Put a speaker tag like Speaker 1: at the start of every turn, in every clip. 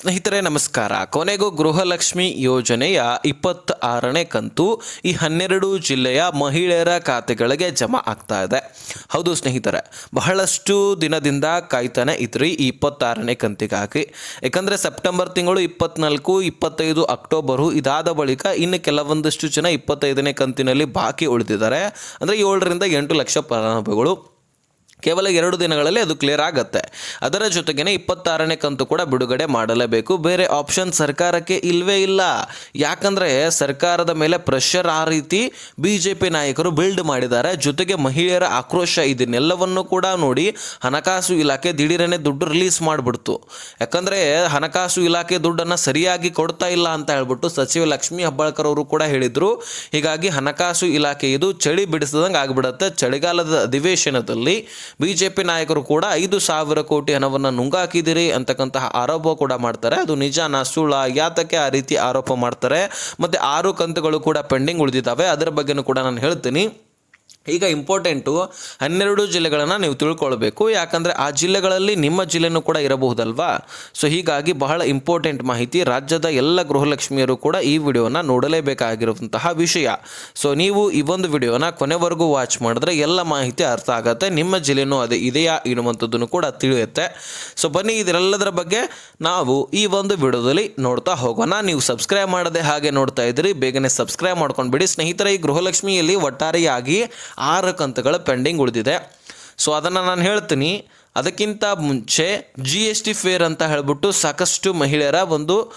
Speaker 1: ಸ್ನೇಹಿತರೆ, ನಮಸ್ಕಾರ. ಕೊನೆಗೂ ಗೃಹಲಕ್ಷ್ಮಿ ಯೋಜನೆಯ ಇಪ್ಪತ್ತ ಆರನೇ ಕಂತು ಈ ಹನ್ನೆರಡು ಜಿಲ್ಲೆಯ ಮಹಿಳೆಯರ ಖಾತೆಗಳಿಗೆ ಜಮಾ ಆಗ್ತಾ ಇದೆ. ಹೌದು ಸ್ನೇಹಿತರೆ, ಬಹಳಷ್ಟು ದಿನದಿಂದ ಕಾಯ್ತಾನೆ ಇದ್ರಿ ಈ ಇಪ್ಪತ್ತಾರನೇ ಕಂತಿಗಾಗಿ. ಯಾಕಂದರೆ ಸೆಪ್ಟೆಂಬರ್ ತಿಂಗಳು ಇಪ್ಪತ್ನಾಲ್ಕು, ಇಪ್ಪತ್ತೈದು ಅಕ್ಟೋಬರು ಇದಾದ ಬಳಿಕ ಇನ್ನು ಕೆಲವೊಂದಷ್ಟು ಜನ ಇಪ್ಪತ್ತೈದನೇ ಕಂತಿನಲ್ಲಿ ಬಾಕಿ ಉಳಿದಿದ್ದಾರೆ. ಅಂದರೆ ಏಳರಿಂದ ಎಂಟು ಲಕ್ಷ ಫಲಾನುಭವಿಗಳು. ಕೇವಲ ಎರಡು ದಿನಗಳಲ್ಲಿ ಅದು ಕ್ಲಿಯರ್ ಆಗುತ್ತೆ. ಅದರ ಜೊತೆಗೇನೆ ಇಪ್ಪತ್ತಾರನೇ ಕಂತು ಕೂಡ ಬಿಡುಗಡೆ ಮಾಡಲೇಬೇಕು. ಬೇರೆ ಆಪ್ಷನ್ ಸರ್ಕಾರಕ್ಕೆ ಇಲ್ಲವೇ ಇಲ್ಲ. ಯಾಕಂದರೆ ಸರ್ಕಾರದ ಮೇಲೆ ಪ್ರೆಷರ್ ಆ ರೀತಿ ಬಿ ಜೆ ಪಿ ನಾಯಕರು ಬಿಲ್ಡ್ ಮಾಡಿದ್ದಾರೆ. ಜೊತೆಗೆ ಮಹಿಳೆಯರ ಆಕ್ರೋಶ ಇದನ್ನೆಲ್ಲವನ್ನು ಕೂಡ ನೋಡಿ ಹಣಕಾಸು ಇಲಾಖೆ ದಿಢೀರನೆ ದುಡ್ಡು ರಿಲೀಸ್ ಮಾಡಿಬಿಡ್ತು. ಯಾಕಂದರೆ ಹಣಕಾಸು ಇಲಾಖೆ ದುಡ್ಡನ್ನು ಸರಿಯಾಗಿ ಕೊಡ್ತಾ ಇಲ್ಲ ಅಂತ ಹೇಳ್ಬಿಟ್ಟು ಸಚಿವ ಲಕ್ಷ್ಮೀ ಹಬ್ಬಾಳ್ಕರ್ ಅವರು ಕೂಡ ಹೇಳಿದರು. ಹೀಗಾಗಿ ಹಣಕಾಸು ಇಲಾಖೆ ಇದು ಚಳಿ ಬಿಡಿಸಿದಂಗೆ ಆಗಿಬಿಡುತ್ತೆ. ಚಳಿಗಾಲದ ಅಧಿವೇಶನದಲ್ಲಿ ಬಿ ಜೆ ಪಿ ನಾಯಕರು ಕೂಡ ಐದು ಸಾವಿರ ಕೋಟಿ ಹಣವನ್ನು ನುಂಗಾಕಿದಿರಿ ಅಂತಕ್ಕಂತಹ ಆರೋಪ ಕೂಡ ಮಾಡ್ತಾರೆ. ಅದು ನಿಜಾನ, ಸುಳ್ಳ ಯಾತಕ್ಕೆ ಆ ರೀತಿ ಆರೋಪ ಮಾಡ್ತಾರೆ. ಮತ್ತೆ ಆರು ಕಂತುಗಳು ಕೂಡ ಪೆಂಡಿಂಗ್ ಉಳಿದಿದ್ದಾವೆ. ಅದರ ಬಗ್ಗೆನೂ ಕೂಡ ನಾನು ಹೇಳ್ತೀನಿ. ಈಗ ಇಂಪಾರ್ಟೆಂಟು ಹನ್ನೆರಡು ಜಿಲ್ಲೆಗಳನ್ನು ನೀವು ತಿಳ್ಕೊಳ್ಬೇಕು. ಯಾಕಂದರೆ ಆ ಜಿಲ್ಲೆಗಳಲ್ಲಿ ನಿಮ್ಮ ಜಿಲ್ಲೆನೂ ಕೂಡ ಇರಬಹುದಲ್ವಾ? ಸೊ ಹೀಗಾಗಿ ಬಹಳ ಇಂಪಾರ್ಟೆಂಟ್ ಮಾಹಿತಿ ರಾಜ್ಯದ ಎಲ್ಲ ಗೃಹಲಕ್ಷ್ಮಿಯರು ಕೂಡ ಈ ವಿಡಿಯೋನ ನೋಡಲೇಬೇಕಾಗಿರುವಂತಹ ವಿಷಯ. ಸೊ ನೀವು ಈ ಒಂದು ವಿಡಿಯೋನ ಕೊನೆವರೆಗೂ ವಾಚ್ ಮಾಡಿದ್ರೆ ಎಲ್ಲ ಮಾಹಿತಿ ಅರ್ಥ ಆಗುತ್ತೆ. ನಿಮ್ಮ ಜಿಲ್ಲೆನೂ ಅದೇ ಇದೆಯಾ ಎನ್ನುವಂಥದ್ದನ್ನು ಕೂಡ ತಿಳಿಯುತ್ತೆ. ಸೊ ಬನ್ನಿ ಇದರೆಲ್ಲದರ ಬಗ್ಗೆ ನಾವು ಈ ಒಂದು ವಿಡಿಯೋದಲ್ಲಿ ನೋಡ್ತಾ ಹೋಗೋಣ. ನೀವು ಸಬ್ಸ್ಕ್ರೈಬ್ ಮಾಡದೆ ಹಾಗೆ ನೋಡ್ತಾ ಇದ್ದೀರಿ, ಬೇಗನೆ ಸಬ್ಸ್ಕ್ರೈಬ್ ಮಾಡ್ಕೊಂಡ್ಬಿಡಿ. ಸ್ನೇಹಿತರ ಸ್ನೇಹಿತರೆ, ಈ ಗೃಹಲಕ್ಷ್ಮಿಯಲ್ಲಿ ಒಟ್ಟಾರೆಯಾಗಿ ಆರು ಕಂತುಗಳ ಪೆಂಡಿಂಗ್ ಉಳಿದಿದೆ. ಸೊ ಅದನ್ನು ನಾನು ಹೇಳ್ತೀನಿ. ಅದಕ್ಕಿಂತ ಮುಂಚೆ ಜಿ ಎಸ್ ಟಿ ಫೇರ್ ಅಂತ ಹೇಳ್ಬಿಟ್ಟು ಸಾಕಷ್ಟು ಮಹಿಳೆಯರ ಒಂದು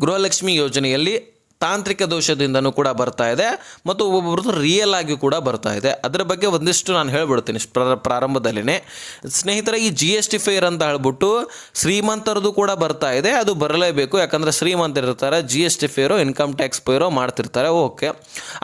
Speaker 1: ಗೃಹಲಕ್ಷ್ಮಿ ಯೋಜನೆಯಲ್ಲಿ ತಾಂತ್ರಿಕ ದೋಷದಿಂದನೂ ಕೂಡ ಬರ್ತಾ ಇದೆ ಮತ್ತು ಒಬ್ಬೊಬ್ಬರದ್ದು ರಿಯಲ್ ಆಗಿ ಕೂಡ ಬರ್ತಾ ಇದೆ. ಅದರ ಬಗ್ಗೆ ಒಂದಿಷ್ಟು ನಾನು ಹೇಳ್ಬಿಡ್ತೀನಿ ಪ್ರಾರ ಪ್ರಾರಂಭದಲ್ಲಿನೇ. ಸ್ನೇಹಿತರೆ, ಈ ಜಿ ಎಸ್ ಟಿ ಫೇರ್ ಅಂತ ಹೇಳ್ಬಿಟ್ಟು ಶ್ರೀಮಂತರದ್ದು ಕೂಡ ಬರ್ತಾ ಇದೆ. ಅದು ಬರಲೇಬೇಕು. ಯಾಕಂದರೆ ಶ್ರೀಮಂತರಿರ್ತಾರೆ ಜಿ ಎಸ್ ಟಿ ಫೇರೋ ಇನ್ಕಮ್ ಟ್ಯಾಕ್ಸ್ ಫೇರೋ ಮಾಡ್ತಿರ್ತಾರೆ. ಓಕೆ.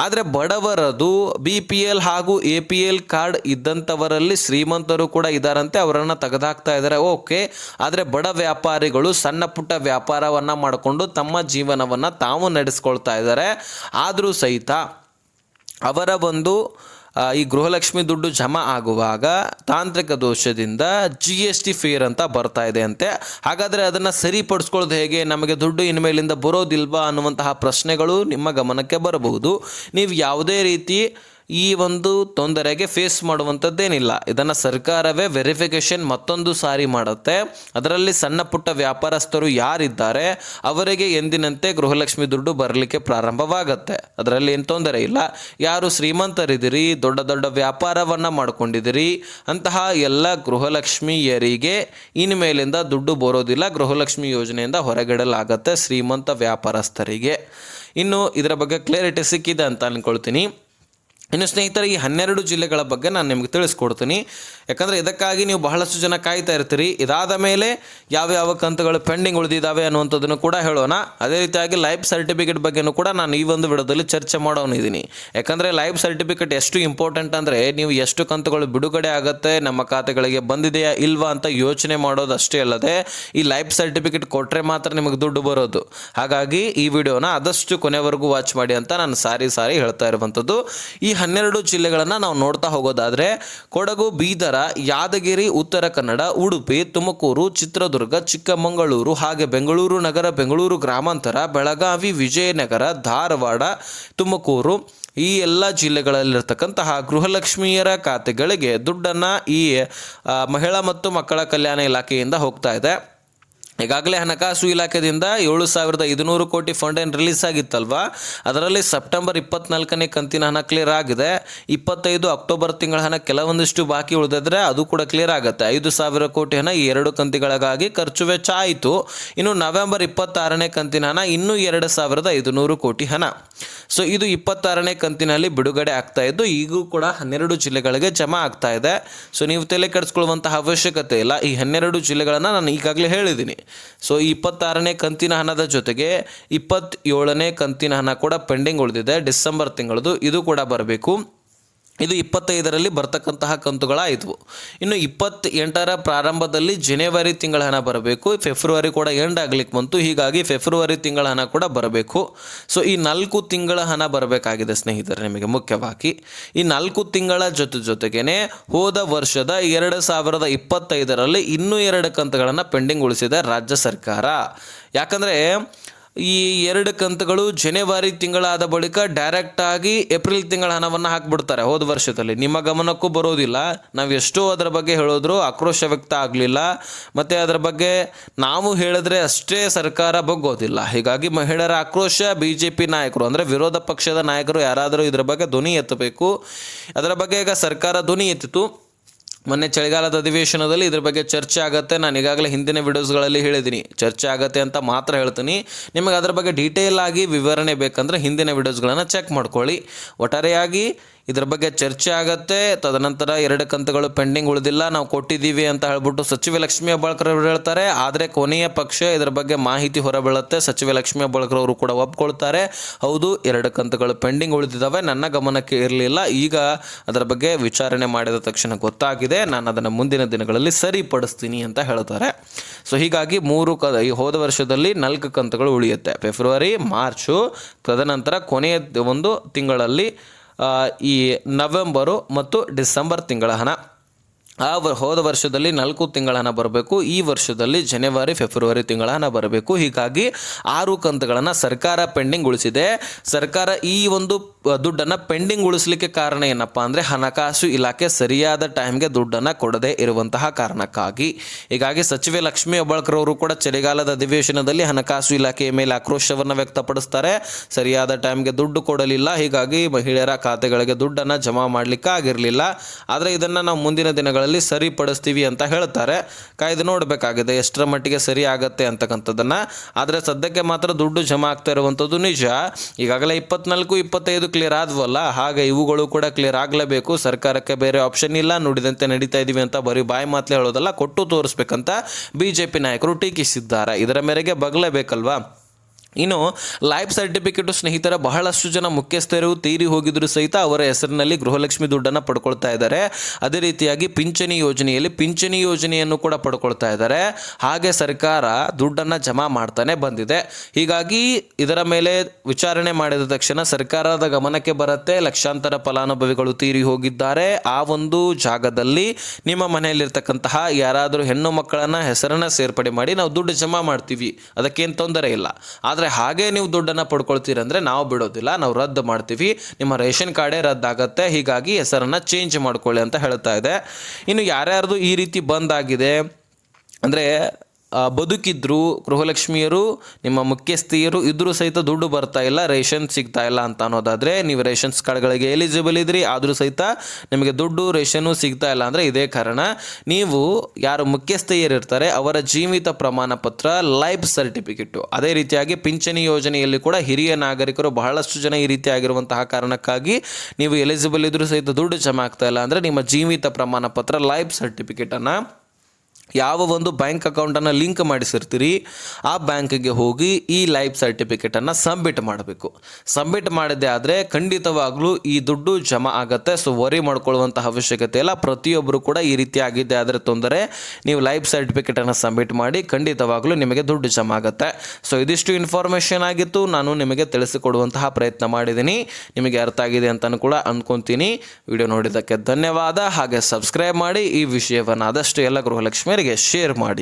Speaker 1: ಆದರೆ ಬಡವರದು ಬಿ ಪಿ ಎಲ್ ಹಾಗೂ ಎ ಪಿ ಎಲ್ ಕಾರ್ಡ್ ಇದ್ದಂಥವರಲ್ಲಿ ಶ್ರೀಮಂತರು ಕೂಡ ಇದ್ದಾರಂತೆ ಅವರನ್ನು ತೆಗೆದಾಕ್ತಾ ಇದ್ದಾರೆ ಓಕೆ. ಆದರೆ ಬಡ ವ್ಯಾಪಾರಿಗಳು ಸಣ್ಣ ಪುಟ್ಟ ವ್ಯಾಪಾರವನ್ನು ಮಾಡಿಕೊಂಡು ತಮ್ಮ ಜೀವನವನ್ನು ತಾವು ನಡೆಸ್ಕೊಳ್ತಾ ಇದ್ದಾರೆ. ಆದರೂ ಸಹಿತ ಅವರ ಒಂದು ಈ ಗೃಹಲಕ್ಷ್ಮಿ ದುಡ್ಡು ಜಮಾ ಆಗುವಾಗ ತಾಂತ್ರಿಕ ದೋಷದಿಂದ ಜಿ ಎಸ್ ಟಿ ಫೇರ್ ಅಂತ ಬರ್ತಾ ಇದೆ ಅಂತೆ. ಹಾಗಾದರೆ ಅದನ್ನು ಸರಿಪಡಿಸ್ಕೊಳ್ಳೋದು ಹೇಗೆ? ನಮಗೆ ದುಡ್ಡು ಇನ್ಮೇಲಿಂದ ಬರೋದಿಲ್ವಾ ಅನ್ನುವಂತಹ ಪ್ರಶ್ನೆಗಳು ನಿಮ್ಮ ಗಮನಕ್ಕೆ ಬರಬಹುದು. ನೀವು ಯಾವುದೇ ರೀತಿ ಈ ಒಂದು ತೊಂದರೆಗೆ ಫೇಸ್ ಮಾಡುವಂಥದ್ದೇನಿಲ್ಲ. ಇದನ್ನು ಸರ್ಕಾರವೇ ವೆರಿಫಿಕೇಷನ್ ಮತ್ತೊಂದು ಸಾರಿ ಮಾಡುತ್ತೆ. ಅದರಲ್ಲಿ ಸಣ್ಣ ಪುಟ್ಟ ವ್ಯಾಪಾರಸ್ಥರು ಯಾರಿದ್ದಾರೆ, ಅವರಿಗೆ ಎಂದಿನಂತೆ ಗೃಹಲಕ್ಷ್ಮಿ ದುಡ್ಡು ಬರಲಿಕ್ಕೆ ಪ್ರಾರಂಭವಾಗುತ್ತೆ. ಅದರಲ್ಲಿ ಏನು ತೊಂದರೆ ಇಲ್ಲ. ಯಾರು ಶ್ರೀಮಂತರಿದ್ದೀರಿ, ದೊಡ್ಡ ದೊಡ್ಡ ವ್ಯಾಪಾರವನ್ನು ಮಾಡ್ಕೊಂಡಿದ್ದೀರಿ, ಅಂತಹ ಎಲ್ಲ ಗೃಹಲಕ್ಷ್ಮಿಯರಿಗೆ ಇನ್ಮೇಲಿಂದ ದುಡ್ಡು ಬರೋದಿಲ್ಲ. ಗೃಹಲಕ್ಷ್ಮಿ ಯೋಜನೆಯಿಂದ ಹೊರಗಿಡಲಾಗುತ್ತೆ ಶ್ರೀಮಂತ ವ್ಯಾಪಾರಸ್ಥರಿಗೆ. ಇನ್ನು ಇದರ ಬಗ್ಗೆ ಕ್ಲಾರಿಟಿ ಸಿಕ್ಕಿದೆ ಅಂತ ಅಂದ್ಕೊಳ್ತೀನಿ ಇನ್ನು ಸ್ನೇಹಿತರೆ ಈ ಹನ್ನೆರಡು ಜಿಲ್ಲೆಗಳ ಬಗ್ಗೆ ನಾನು ನಿಮಗೆ ತಿಳಿಸ್ಕೊಡ್ತೀನಿ. ಯಾಕಂದರೆ ಇದಕ್ಕಾಗಿ ನೀವು ಬಹಳಷ್ಟು ಜನ ಕಾಯ್ತಾ ಇರ್ತೀರಿ. ಇದಾದ ಮೇಲೆ ಯಾವ್ಯಾವ ಕಂತುಗಳು ಪೆಂಡಿಂಗ್ ಉಳಿದಿದ್ದಾವೆ ಅನ್ನುವಂಥದ್ದನ್ನು ಕೂಡ ಹೇಳೋಣ. ಅದೇ ರೀತಿಯಾಗಿ ಲೈಫ್ ಸರ್ಟಿಫಿಕೇಟ್ ಬಗ್ಗೆನೂ ಕೂಡ ನಾನು ಈ ಒಂದು ವಿಡಿಯೋದಲ್ಲಿ ಚರ್ಚೆ ಮಾಡೋನಿದ್ದೀನಿ ಯಾಕಂದರೆ ಲೈಫ್ ಸರ್ಟಿಫಿಕೇಟ್ ಎಷ್ಟು ಇಂಪಾರ್ಟೆಂಟ್ ಅಂದರೆ ನೀವು ಎಷ್ಟು ಕಂತುಗಳು ಬಿಡುಗಡೆ ಆಗುತ್ತೆ, ನಮ್ಮ ಖಾತೆಗಳಿಗೆ ಬಂದಿದೆಯಾ ಇಲ್ವಾ ಅಂತ ಯೋಚನೆ ಮಾಡೋದು ಅಷ್ಟೇ ಅಲ್ಲದೆ, ಈ ಲೈಫ್ ಸರ್ಟಿಫಿಕೇಟ್ ಕೊಟ್ಟರೆ ಮಾತ್ರ ನಿಮಗೆ ದುಡ್ಡು ಬರೋದು. ಹಾಗಾಗಿ ಈ ವಿಡಿಯೋನ ಆದಷ್ಟು ಕೊನೆವರೆಗೂ ವಾಚ್ ಮಾಡಿ ಅಂತ ನಾನು ಸಾರಿ ಸಾರಿ ಹೇಳ್ತಾ ಇರುವಂಥದ್ದು. ಈ ಹನ್ನೆರಡು ಜಿಲ್ಲೆಗಳನ್ನು ನಾವು ನೋಡ್ತಾ ಹೋಗೋದಾದರೆ, ಕೊಡಗು, ಬೀದರ ಯಾದಗಿರಿ, ಉತ್ತರ ಕನ್ನಡ, ಉಡುಪಿ, ತುಮಕೂರು, ಚಿತ್ರದುರ್ಗ, ಚಿಕ್ಕಮಗಳೂರು ಹಾಗೆ ಬೆಂಗಳೂರು ನಗರ, ಬೆಂಗಳೂರು ಗ್ರಾಮಾಂತರ, ಬೆಳಗಾವಿ, ವಿಜಯನಗರ, ಧಾರವಾಡ, ತುಮಕೂರು ಈ ಎಲ್ಲ ಜಿಲ್ಲೆಗಳಲ್ಲಿರ್ತಕ್ಕಂತಹ ಗೃಹಲಕ್ಷ್ಮಿಯರ ಖಾತೆಗಳಿಗೆ ದುಡ್ಡನ್ನು ಈ ಮಹಿಳಾ ಮತ್ತು ಮಕ್ಕಳ ಕಲ್ಯಾಣ ಇಲಾಖೆಯಿಂದ ಹೋಗ್ತಾ ಇದೆ. ಈಗಾಗಲೇ ಹಣಕಾಸು ಇಲಾಖೆಯಿಂದ ಏಳು ಸಾವಿರದ ಐದುನೂರು ಕೋಟಿ ಫಂಡ್ ಏನು ರಿಲೀಸ್ ಆಗಿತ್ತಲ್ವಾ? ಅದರಲ್ಲಿ ಸೆಪ್ಟೆಂಬರ್ ಇಪ್ಪತ್ನಾಲ್ಕನೇ ಕಂತಿನ ಹಣ ಕ್ಲಿಯರ್ ಆಗಿದೆ. ಇಪ್ಪತ್ತೈದು ಅಕ್ಟೋಬರ್ ತಿಂಗಳ ಹಣ ಕೆಲವೊಂದಿಷ್ಟು ಬಾಕಿ ಉಳಿದಿದ್ರೆ ಅದು ಕೂಡ ಕ್ಲಿಯರ್ ಆಗುತ್ತೆ. ಐದು ಸಾವಿರ ಕೋಟಿ ಹಣ ಈ ಎರಡು ಕಂತಿಗಳಿಗಾಗಿ ಖರ್ಚು ವೆಚ್ಚ ಆಯಿತು. ಇನ್ನು ನವೆಂಬರ್ ಇಪ್ಪತ್ತಾರನೇ ಕಂತಿನ ಹಣ ಇನ್ನೂ ಎರಡು ಸಾವಿರದ ಐದುನೂರು ಕೋಟಿ ಹಣ. ಸೊ ಇದು ಇಪ್ಪತ್ತಾರನೇ ಕಂತಿನಲ್ಲಿ ಬಿಡುಗಡೆ ಆಗ್ತಾ ಇದ್ದು, ಈಗೂ ಕೂಡ ಹನ್ನೆರಡು ಜಿಲ್ಲೆಗಳಿಗೆ ಜಮಾ ಆಗ್ತಾ ಇದೆ. ಸೊ ನೀವು ತಲೆ ಕೆಡಿಸ್ಕೊಳ್ಳುವಂತಹ ಅವಶ್ಯಕತೆ ಇಲ್ಲ. ಈ ಹನ್ನೆರಡು ಜಿಲ್ಲೆಗಳನ್ನು ನಾನು ಈಗಾಗಲೇ ಹೇಳಿದ್ದೀನಿ. ಸೊ ಈ ಇಪ್ಪತ್ತಾರನೇ ಕಂತಿನ ಹಣದ ಜೊತೆಗೆ ಇಪ್ಪತ್ತೇಳನೇ ಕಂತಿನ ಹಣ ಕೂಡ ಪೆಂಡಿಂಗ್ ಉಳಿದಿದೆ. ಡಿಸೆಂಬರ್ ತಿಂಗಳದು ಇದು ಕೂಡ ಬರಬೇಕು. ಇದು ಇಪ್ಪತ್ತೈದರಲ್ಲಿ ಬರ್ತಕ್ಕಂತಹ ಕಂತುಗಳಾಯಿತು. ಇನ್ನು ಇಪ್ಪತ್ತೆಂಟರ ಪ್ರಾರಂಭದಲ್ಲಿ ಜನವರಿ ತಿಂಗಳ ಹಣ ಬರಬೇಕು. ಫೆಬ್ರವರಿ ಕೂಡ ಎಂಡ್ ಆಗ್ಲಿಕ್ಕೆ ಬಂತು. ಹೀಗಾಗಿ ಫೆಬ್ರವರಿ ತಿಂಗಳ ಹಣ ಕೂಡ ಬರಬೇಕು. ಸೊ ಈ ನಾಲ್ಕು ತಿಂಗಳ ಹಣ ಬರಬೇಕಾಗಿದೆ ಸ್ನೇಹಿತರೆ ನಿಮಗೆ ಮುಖ್ಯವಾಗಿ. ಈ ನಾಲ್ಕು ತಿಂಗಳ ಜೊತೆ ಜೊತೆಗೇನೆ ಹೋದ ವರ್ಷದ ಎರಡು ಸಾವಿರದ ಇಪ್ಪತ್ತೈದರಲ್ಲಿ ಇನ್ನೂ ಎರಡು ಕಂತುಗಳನ್ನು ಪೆಂಡಿಂಗ್ ಉಳಿಸಿದೆ ರಾಜ್ಯ ಸರ್ಕಾರ. ಯಾಕಂದರೆ ಈ ಎರಡು ಕಂತುಗಳು ಜನವರಿ ತಿಂಗಳಾದ ಬಳಿಕ ಡೈರೆಕ್ಟ್ ಆಗಿ ಏಪ್ರಿಲ್ ತಿಂಗಳ ಹಣವನ್ನು ಹಾಕ್ಬಿಡ್ತಾರೆ ಹೋದ ವರ್ಷದಲ್ಲಿ. ನಿಮ್ಮ ಗಮನಕ್ಕೂ ಬರೋದಿಲ್ಲ. ನಾವು ಎಷ್ಟೋ ಅದರ ಬಗ್ಗೆ ಹೇಳಿದ್ರು ಆಕ್ರೋಶ ವ್ಯಕ್ತ ಆಗಲಿಲ್ಲ. ಮತ್ತು ಅದರ ಬಗ್ಗೆ ನಾವು ಹೇಳಿದ್ರೆ ಅಷ್ಟೇ ಸರ್ಕಾರ ಬಗ್ಗೋದಿಲ್ಲ. ಹೀಗಾಗಿ ಮಹಿಳೆಯರ ಆಕ್ರೋಶ ಬಿ ಜೆ ಪಿ ನಾಯಕರು, ಅಂದರೆ ವಿರೋಧ ಪಕ್ಷದ ನಾಯಕರು ಯಾರಾದರೂ ಇದರ ಬಗ್ಗೆ ಧ್ವನಿ ಎತ್ತಬೇಕು. ಅದರ ಬಗ್ಗೆ ಈಗ ಸರ್ಕಾರ ಧ್ವನಿ ಎತ್ತಿತು. ಮೊನ್ನೆ ಚಳಿಗಾಲದ ಅಧಿವೇಶನದಲ್ಲಿ ಇದ್ರ ಬಗ್ಗೆ ಚರ್ಚೆ ಆಗುತ್ತೆ. ನಾನು ಈಗಾಗಲೇ ಹಿಂದಿನ ವಿಡಿಯೋಸ್ಗಳಲ್ಲಿ ಹೇಳಿದ್ದೀನಿ ಚರ್ಚೆ ಆಗುತ್ತೆ ಅಂತ ಮಾತ್ರ ಹೇಳ್ತೀನಿ. ನಿಮಗೆ ಅದರ ಬಗ್ಗೆ ಡೀಟೇಲ್ ಆಗಿ ವಿವರಣೆ ಬೇಕಂದ್ರೆ ಹಿಂದಿನ ವಿಡಿಯೋಸ್ಗಳನ್ನು ಚೆಕ್ ಮಾಡ್ಕೊಳ್ಳಿ. ಒಟ್ಟಾರೆಯಾಗಿ ಇದ್ರ ಬಗ್ಗೆ ಚರ್ಚೆ ಆಗತ್ತೆ. ತದನಂತರ ಎರಡು ಕಂತುಗಳು ಪೆಂಡಿಂಗ್ ಉಳಿದಿಲ್ಲ. ನಾವು ಕೊಟ್ಟಿದ್ದೀವಿ ಅಂತ ಹೇಳ್ಬಿಟ್ಟು ಸಚಿವೆ ಲಕ್ಷ್ಮೀ ಹೆಬ್ಬಾಳ್ಕರ್ ಅವರು ಹೇಳ್ತಾರೆ. ಆದರೆ ಕೊನೆಯ ಪಕ್ಷ ಇದರ ಬಗ್ಗೆ ಮಾಹಿತಿ ಹೊರಬೀಳುತ್ತೆ. ಸಚಿವೆ ಲಕ್ಷ್ಮೀ ಹೆಬ್ಬಾಳ್ಕರ್ ಅವರು ಕೂಡ ಒಪ್ಕೊಳ್ತಾರೆ. ಹೌದು, ಎರಡು ಕಂತುಗಳು ಪೆಂಡಿಂಗ್ ಉಳಿದಿದ್ದಾವೆ ನನ್ನ ಗಮನಕ್ಕೆ ಇರಲಿಲ್ಲ. ಈಗ ಅದರ ಬಗ್ಗೆ ವಿಚಾರಣೆ ಮಾಡಿದ ತಕ್ಷಣ ಗೊತ್ತಾಗಿದೆ. ನಾನು ಅದನ್ನು ಮುಂದಿನ ದಿನಗಳಲ್ಲಿ ಸರಿಪಡಿಸ್ತೀನಿ ಅಂತ ಹೇಳ್ತಾರೆ. ಸೊ ಹೀಗಾಗಿ ಮೂರು ಕ, ಈ ಹೋದ ವರ್ಷದಲ್ಲಿ ನಾಲ್ಕು ಕಂತುಗಳು ಉಳಿಯುತ್ತೆ. ಫೆಬ್ರವರಿ ಮಾರ್ಚು ತದನಂತರ ಕೊನೆಯ ಒಂದು ತಿಂಗಳಲ್ಲಿ ಈ ನವೆಂಬರು ಮತ್ತು ಡಿಸೆಂಬರ್ ತಿಂಗಳ ಹಣ. ಆ ಹೋದ ವರ್ಷದಲ್ಲಿ ನಾಲ್ಕು ತಿಂಗಳ ಹಣ ಬರಬೇಕು, ಈ ವರ್ಷದಲ್ಲಿ ಜನವರಿ, ಫೆಬ್ರವರಿ ತಿಂಗಳ ಹಣ ಬರಬೇಕು. ಹೀಗಾಗಿ ಆರು ಕಂತುಗಳನ್ನು ಸರ್ಕಾರ ಪೆಂಡಿಂಗ್ ಉಳಿಸಿದೆ. ಸರ್ಕಾರ ಈ ಒಂದು ದುಡ್ಡನ್ನು ಪೆಂಡಿಂಗ್ ಉಳಿಸಲಿಕ್ಕೆ ಕಾರಣ ಏನಪ್ಪ ಅಂದರೆ ಹಣಕಾಸು ಇಲಾಖೆ ಸರಿಯಾದ ಟೈಮ್ಗೆ ದುಡ್ಡನ್ನು ಕೊಡದೇ ಇರುವಂತಹ ಕಾರಣಕ್ಕಾಗಿ. ಹೀಗಾಗಿ ಸಚಿವೆ ಲಕ್ಷ್ಮೀ ಅವರು ಕೂಡ ಚಳಿಗಾಲದ ಅಧಿವೇಶನದಲ್ಲಿ ಹಣಕಾಸು ಇಲಾಖೆಯ ಮೇಲೆ ಆಕ್ರೋಶವನ್ನು ವ್ಯಕ್ತಪಡಿಸ್ತಾರೆ. ಸರಿಯಾದ ಟೈಮ್ಗೆ ದುಡ್ಡು ಕೊಡಲಿಲ್ಲ, ಹೀಗಾಗಿ ಮಹಿಳೆಯರ ಖಾತೆಗಳಿಗೆ ದುಡ್ಡನ್ನು ಜಮಾ ಮಾಡಲಿಕ್ಕೆ ಆಗಿರಲಿಲ್ಲ. ಆದರೆ ಇದನ್ನು ನಾವು ಮುಂದಿನ ದಿನಗಳಲ್ಲಿ ಸರಿಪಡಿಸ್ತೀವಿ ಅಂತ ಹೇಳ್ತಾರೆ. ಕಾಯ್ದು ನೋಡಬೇಕಾಗಿದೆ ಎಷ್ಟರ ಮಟ್ಟಿಗೆ ಸರಿ ಆಗುತ್ತೆ ಅಂತಕ್ಕಂಥದ್ದನ್ನು. ಆದರೆ ಸದ್ಯಕ್ಕೆ ಮಾತ್ರ ದುಡ್ಡು ಜಮಾ ಆಗ್ತಾ ಇರುವಂಥದ್ದು ನಿಜ. ಈಗಾಗಲೇ ಇಪ್ಪತ್ನಾಲ್ಕು, ಇಪ್ಪತ್ತೈದು ಕ್ಲಿಯರ್ ಆದ್ವಲ್ಲ? ಹಾಗೆ ಇವುಗಳು ಕೂಡ ಕ್ಲಿಯರ್ ಆಗಲೇಬೇಕು. ಸರ್ಕಾರಕ್ಕೆ ಬೇರೆ ಆಪ್ಷನ್ ಇಲ್ಲ. ನುಡಿದಂತೆ ನಡೀತಾ ಇದೀವಿ ಅಂತ ಬರೀ ಬಾಯಿ ಮಾತಲೇ ಹೇಳೋದಲ್ಲ, ಕೊಟ್ಟು ತೋರಿಸ್ಬೇಕಂತ ಬಿಜೆಪಿ ನಾಯಕರು ಟೀಕಿಸಿದ್ದಾರೆ. ಇದರ ಮೇರೆಗೆ ಬಗಲೇಬೇಕಲ್ವಾ? ಇನ್ನು ಲೈಫ್ ಸರ್ಟಿಫಿಕೇಟು ಸ್ನೇಹಿತರ ಬಹಳಷ್ಟು ಜನ ಮುಖ್ಯಸ್ಥರು ತೀರಿ ಹೋಗಿದ್ರು ಸಹಿತ ಅವರ ಹೆಸರಿನಲ್ಲಿ ಗೃಹಲಕ್ಷ್ಮಿ ದುಡ್ಡನ್ನು ಪಡ್ಕೊಳ್ತಾ ಇದ್ದಾರೆ. ಅದೇ ರೀತಿಯಾಗಿ ಪಿಂಚಣಿ ಯೋಜನೆಯಲ್ಲಿ ಪಿಂಚಣಿ ಯೋಜನೆಯನ್ನು ಕೂಡ ಪಡ್ಕೊಳ್ತಾ ಇದ್ದಾರೆ. ಹಾಗೆ ಸರ್ಕಾರ ದುಡ್ಡನ್ನು ಜಮಾ ಮಾಡ್ತಾನೆ ಬಂದಿದೆ. ಹೀಗಾಗಿ ಇದರ ಮೇಲೆ ವಿಚಾರಣೆ ಮಾಡಿದ ತಕ್ಷಣ ಸರ್ಕಾರದ ಗಮನಕ್ಕೆ ಬರುತ್ತೆ. ಲಕ್ಷಾಂತರ ಫಲಾನುಭವಿಗಳು ತೀರಿ ಹೋಗಿದ್ದಾರೆ. ಆ ಒಂದು ಜಾಗದಲ್ಲಿ ನಿಮ್ಮ ಮನೆಯಲ್ಲಿರ್ತಕ್ಕಂತಹ ಯಾರಾದರೂ ಹೆಣ್ಣು ಮಕ್ಕಳನ್ನ ಹೆಸರನ್ನ ಸೇರ್ಪಡೆ ಮಾಡಿ ನಾವು ದುಡ್ಡು ಜಮಾ ಮಾಡ್ತೀವಿ. ಅದಕ್ಕೇನು ತೊಂದರೆ ಇಲ್ಲ. ಆದರೆ ಹಾಗೆ ನೀವು ದುಡ್ಡನ್ನು ಪಡ್ಕೊಳ್ತೀರಂದರೆ ನಾವು ಬಿಡೋದಿಲ್ಲ, ನಾವು ರದ್ದು ಮಾಡ್ತೀವಿ. ನಿಮ್ಮ ರೇಷನ್ ಕಾರ್ಡೇ ರದ್ದಾಗತ್ತೆ, ಹೀಗಾಗಿ ಹೆಸರನ್ನು ಚೇಂಜ್ ಮಾಡ್ಕೊಳ್ಳಿ ಅಂತ ಹೇಳ್ತಾ ಇದೆ. ಇನ್ನು ಯಾರ್ಯಾರ್ದು ಈ ರೀತಿ ಬಂದ್ ಆಗಿದೆ ಅಂದರೆ ಬದುಕಿದ್ರು ಗೃಹಲಕ್ಷ್ಮಿಯರು, ನಿಮ್ಮ ಮುಖ್ಯಸ್ಥಿಯರು ಇದ್ರೂ ಸಹಿತ ದುಡ್ಡು ಬರ್ತಾ ಇಲ್ಲ, ರೇಷನ್ ಸಿಗ್ತಾ ಇಲ್ಲ ಅಂತ ಅನ್ನೋದಾದರೆ ನೀವು ರೇಷನ್ಸ್ ಕಾರ್ಡ್ಗಳಿಗೆ ಎಲಿಜಿಬಲ್ ಇದ್ರಿ, ಆದರೂ ಸಹಿತ ನಿಮಗೆ ದುಡ್ಡು ರೇಷನ್ ಸಿಗ್ತಾ ಇಲ್ಲ ಅಂದರೆ ಇದೇ ಕಾರಣ. ನೀವು ಯಾರು ಮುಖ್ಯಸ್ಥೆಯರಿರ್ತಾರೆ, ಅವರ ಜೀವಿತ ಪ್ರಮಾಣ ಪತ್ರ, ಲೈಫ್ ಸರ್ಟಿಫಿಕೇಟು. ಅದೇ ರೀತಿಯಾಗಿ ಪಿಂಚಣಿ ಯೋಜನೆಯಲ್ಲಿ ಕೂಡ ಹಿರಿಯ ನಾಗರಿಕರು ಬಹಳಷ್ಟು ಜನ ಈ ರೀತಿ ಆಗಿರುವಂತಹ ಕಾರಣಕ್ಕಾಗಿ ನೀವು ಎಲಿಜಿಬಲ್ ಇದ್ರೂ ಸಹಿತ ದುಡ್ಡು ಜಮಾ ಆಗ್ತಾ ಇಲ್ಲ ಅಂದರೆ ನಿಮ್ಮ ಜೀವಿತ ಪ್ರಮಾಣ ಪತ್ರ, ಲೈಫ್ ಸರ್ಟಿಫಿಕೇಟನ್ನು ಯಾವ ಒಂದು ಬ್ಯಾಂಕ್ ಅಕೌಂಟನ್ನು ಲಿಂಕ್ ಮಾಡಿಸಿರ್ತೀರಿ, ಆ ಬ್ಯಾಂಕಿಗೆ ಹೋಗಿ ಈ ಲೈಫ್ ಸರ್ಟಿಫಿಕೇಟನ್ನು ಸಬ್ಮಿಟ್ ಮಾಡಬೇಕು. ಸಬ್ಮಿಟ್ ಮಾಡಿದ್ದೆ ಆದರೆ ಖಂಡಿತವಾಗ್ಲೂ ಈ ದುಡ್ಡು ಜಮಾ ಆಗುತ್ತೆ. ಸೊ ವರಿ ಮಾಡ್ಕೊಳ್ಳುವಂತಹ ಅವಶ್ಯಕತೆ ಇಲ್ಲ. ಪ್ರತಿಯೊಬ್ಬರು ಕೂಡ ಈ ರೀತಿ ಆಗಿದ್ದೆ ಆದರೆ ತೊಂದರೆ. ನೀವು ಲೈಫ್ ಸರ್ಟಿಫಿಕೇಟನ್ನು ಸಬ್ಮಿಟ್ ಮಾಡಿ ಖಂಡಿತವಾಗ್ಲೂ ನಿಮಗೆ ದುಡ್ಡು ಜಮಾ ಆಗುತ್ತೆ. ಸೊ ಇದಿಷ್ಟು ಇನ್ಫಾರ್ಮೇಷನ್ ಆಗಿತ್ತು. ನಾನು ನಿಮಗೆ ತಿಳಿಸಿಕೊಡುವಂತಹ ಪ್ರಯತ್ನ ಮಾಡಿದ್ದೀನಿ. ನಿಮಗೆ ಅರ್ಥ ಆಗಿದೆ ಅಂತಲೂ ಕೂಡ ಅಂದ್ಕೊತೀನಿ ವಿಡಿಯೋ ನೋಡಿದ್ದಕ್ಕೆ ಧನ್ಯವಾದ. ಹಾಗೆ ಸಬ್ಸ್ಕ್ರೈಬ್ ಮಾಡಿ ಈ ವಿಷಯವನ್ನು ಆದಷ್ಟು ಎಲ್ಲ ಗೃಹಲಕ್ಷ್ಮಿಯರಿಗೆ ಶೇರ್ ಮಾಡಿ.